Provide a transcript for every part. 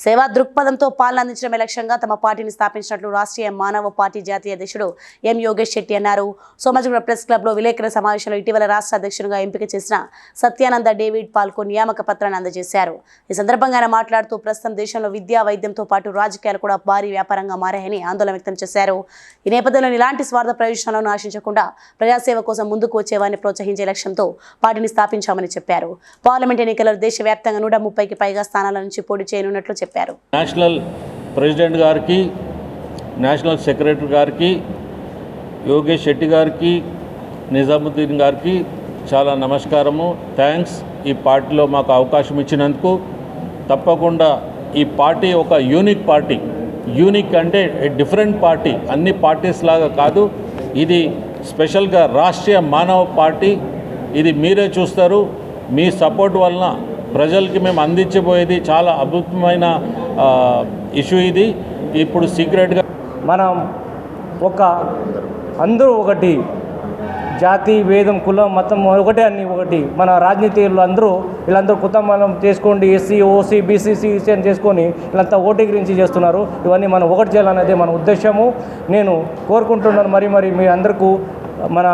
సేవా దృక్పథంతో పాలన అందించడమే లక్ష్యంగా తమ పార్టీని స్థాపించినట్లు రాష్ట్రీయ మానవ పార్టీ జాతీయ అధ్యక్షుడు ఎం యోగేష్ శెట్టి అన్నారు. సోమాజిగూడ ప్రెస్ క్లబ్లో విలేకరుల సమావేశంలో ఇటీవల రాష్ట్ర అధ్యక్షునిగా ఎంపిక చేసిన సత్యానంద డేవిడ్ పాల్కో నియామక పత్రాన్ని అందజేశారు. ఈ సందర్భంగా ఆయన మాట్లాడుతూ ప్రస్తుతం దేశంలో విద్యా వైద్యంతో పాటు రాజకీయాలు కూడా భారీ వ్యాపారంగా మారాయని ఆందోళన వ్యక్తం చేశారు. ఈ నేపథ్యంలో ఇలాంటి స్వార్థ ప్రయోజనాలను ఆశించకుండా ప్రజాసేవ కోసం ముందుకు వచ్చేవారిని ప్రోత్సహించే లక్ష్యంతో పార్టీని స్థాపించామని చెప్పారు. పార్లమెంట్ ఎన్నికల్లో దేశవ్యాప్తంగా నూట ముప్పైకి పైగా స్థానాల నుంచి పోటీ చేయనున్నట్లు చెప్పారు. నేషనల్ ప్రెసిడెంట్ గారికి నేషనల్ సెక్రటరీ గారికి యోగేష్ శెట్టి గారికి నిజాముద్దీన్ గారికి చాలా నమస్కారము. థ్యాంక్స్. ఈ పార్టీలో మాకు అవకాశం ఇచ్చినందుకు తప్పకుండా ఈ పార్టీ ఒక యూనిక్ పార్టీ. యూనిక్ అంటే డిఫరెంట్ పార్టీ అన్ని పార్టీస్ లాగా కాదు. ఇది స్పెషల్గా రాష్ట్రీయ మానవ పార్టీ. ఇది మీరే చూస్తారు. మీ సపోర్ట్ వలన ప్రజలకి మేము అందించబోయేది చాలా అద్భుతమైన ఇష్యూ ఇది. ఇప్పుడు సీక్రెట్గా మనం ఒక అందరూ ఒకటి జాతి వేదం కులం మతం ఒకటే అన్ని ఒకటి. మన రాజనీతిలో అందరూ వీళ్ళందరూ కుతంబలం చేసుకోండి ఎస్సీ ఓసీ బీసీ సిసి అని చేసుకొని వీళ్ళంతా ఓటీ గురించి చేస్తున్నారు. ఇవన్నీ మనం ఒకటి చేయాలనేది మన ఉద్దేశము. నేను కోరుకుంటున్నాను మరి మరి మీ అందరికీ మన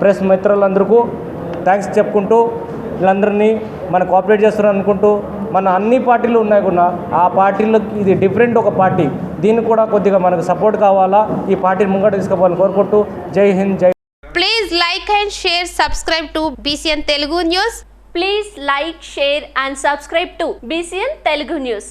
ప్రెస్ మిత్రులందరికీ. థ్యాంక్స్ చెప్పుకుంటూ వీళ్ళందరినీ మన కోఆపరేట్ చేస్తున్నారు అనుకుంటూ మన అన్ని పార్టీలు ఉన్నాయి కూడా ఆ పార్టీలో ఇది డిఫరెంట్ ఒక పార్టీ. దీన్ని కూడా కొద్దిగా మనకు సపోర్ట్ కావాలా? ఈ పార్టీని ముంగట తీసుకోవాలని కోరుకుంటూ జై హింద్ జై please like and share subscribe to BCN Telugu news please like share and subscribe to BCN Telugu news